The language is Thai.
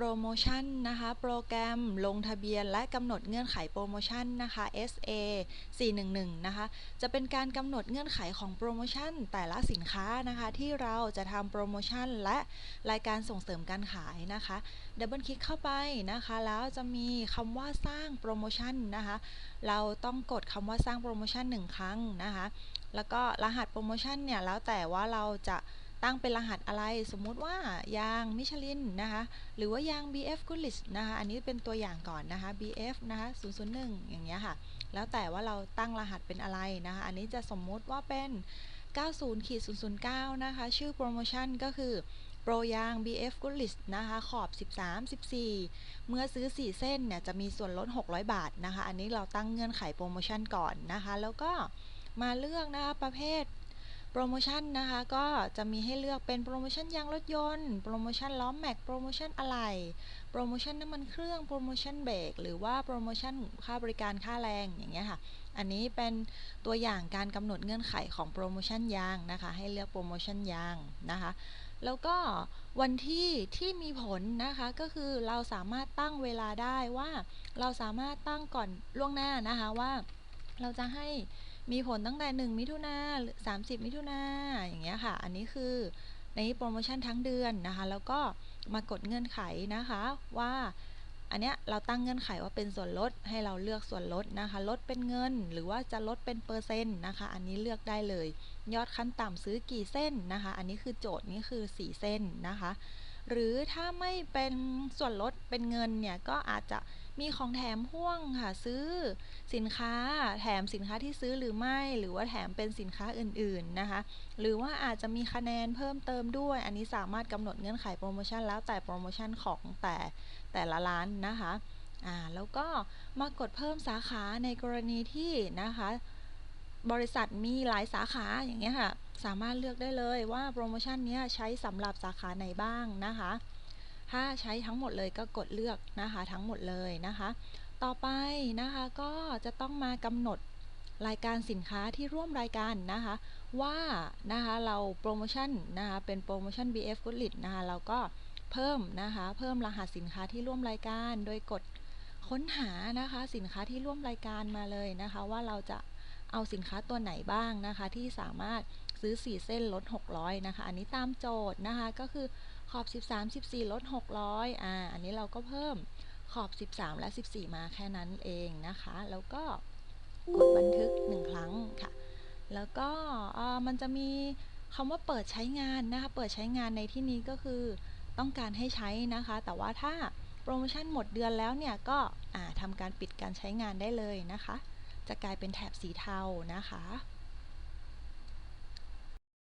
โปรโมชั่นนะคะ โปรแกรมลงทะเบียนและกำหนดเงื่อนไขโปรโมชั่นนะคะ SA 411 นะคะ จะเป็นการกำหนดเงื่อนไขของโปรโมชั่นแต่ละสินค้านะคะ ที่เราจะทำโปรโมชั่นและรายการส่งเสริมการขายนะคะดับเบิลคลิกเข้าไปนะคะ แล้วจะมีคำว่าสร้างโปรโมชั่นนะคะ เราต้องกดคำว่าสร้างโปรโมชั่นหนึ่งครั้งนะคะ แล้วก็รหัสโปรโมชั่นเนี่ยแล้วแต่ว่าเราจะ ตั้งเป็นรหัสอะไรสมมุติว่ายางมิชลินนะคะหรือว่ายาง BF Goodrich นะคะอันนี้เป็นตัวอย่างก่อนนะคะ BF นะคะ001 อย่างเงี้ยค่ะ แล้วแต่ว่าเราตั้งรหัสเป็นอะไรนะคะอันนี้จะสมมุติว่าเป็น 90ขีด009 นะคะ ชื่อโปรโมชั่นก็คือ โปรยาง BF Goodrich นะคะขอบ 13 14 เมื่อซื้อ 4 เส้นเนี่ยจะมีส่วนลด 600 บาทนะคะ อันนี้เราตั้งเงื่อนไขโปรโมชั่นก่อนนะคะ แล้วก็มาเลือกนะคะประเภท โปรโมชั่นนะคะก็จะมีให้เลือกเป็นโปรโมชั่นยางรถยนต์ โปรโมชั่นล้อมแม็ก โปรโมชั่นอะไหล่โปรโมชั่นน้ำมันเครื่อง โปรโมชั่นเบรกหรือว่าโปรโมชั่นค่าบริการค่าแรงอย่างเงี้ยค่ะ อันนี้เป็นตัวอย่างการกำหนดเงื่อนไขของโปรโมชั่นยางนะคะ ให้เลือกโปรโมชั่นยางนะคะแล้วก็วันที่ที่มีผลนะคะก็คือเราสามารถตั้งเวลาได้ว่า เราสามารถตั้งก่อนล่วงหน้านะคะว่า เราจะให้ มีผลตั้งแต่ 1 มิถุนาหรือ 30 มิถุนาอย่างเงี้ยค่ะ อันนี้คือในโปรโมชั่นทั้งเดือนนะคะ แล้วก็มากดเงื่อนไขนะคะว่าอันเนี้ยเราตั้งเงื่อนไขว่าเป็นส่วนลดให้เราเลือกส่วนลดนะคะ ลดเป็นเงินหรือว่าจะลดเป็นเปอร์เซ็นต์นะคะ อันนี้เลือกได้เลย ยอดขั้นต่ำซื้อกี่เส้นนะคะ อันนี้คือโจทย์นี้คือ 4 เส้นนะคะ หรือถ้าไม่เป็นส่วนลดเป็นเงินเนี่ยก็อาจจะมีของแถมพ่วงค่ะซื้อสินค้าแถมสินค้าที่ซื้อหรือไม่ หรือว่าแถมเป็นสินค้าอื่นๆนะคะ หรือว่าอาจจะมีคะแนนเพิ่มเติมด้วย อันนี้สามารถกำหนดเงื่อนไขโปรโมชั่นแล้วแต่โปรโมชั่นของแต่แต่ละร้านนะคะอ่าแล้วก็มากดเพิ่มสาขาในกรณีที่นะคะ บริษัทมีหลายสาขาอย่างเงี้ยค่ะ สามารถเลือกได้เลยว่าโปรโมชั่นนี้ใช้สำหรับสาขาไหนบ้างนะคะ ถ้าใช้ทั้งหมดเลยก็กดเลือกนะคะทั้งหมดเลยนะคะ ต่อไปนะคะก็จะต้องมากำหนดรายการสินค้าที่ร่วมรายการนะคะ ว่านะคะเราโปรโมชั่นนะคะเป็นโปรโมชั่น BF Goodrich นะคะเราก็เพิ่มนะคะเพิ่มรหัสสินค้าที่ร่วมรายการ โดยกดค้นหานะคะสินค้าที่ร่วมรายการมาเลยนะคะ ว่าเราจะเอาสินค้าตัวไหนบ้างนะคะ ที่สามารถ ซื้อ 4 เส้นลด 600นะคะ อันนี้ตามโจทย์นะคะ ก็คือขอบ 13 14 ลด 600อ่า อันนี้เราก็เพิ่มขอบ 13 และ 14 มาแค่นั้นเองนะคะ แล้วก็กดบันทึก 1 ครั้งค่ะ แล้วก็มันจะมีคำว่าเปิดใช้งานนะคะ เปิดใช้งานในที่นี้ก็คือต้องการให้ใช้นะคะ แต่ว่าถ้าโปรโมชั่นหมดเดือนแล้วเนี่ย ก็ทำการปิดการใช้งานได้เลยนะคะ จะกลายเป็นแถบสีเทานะคะ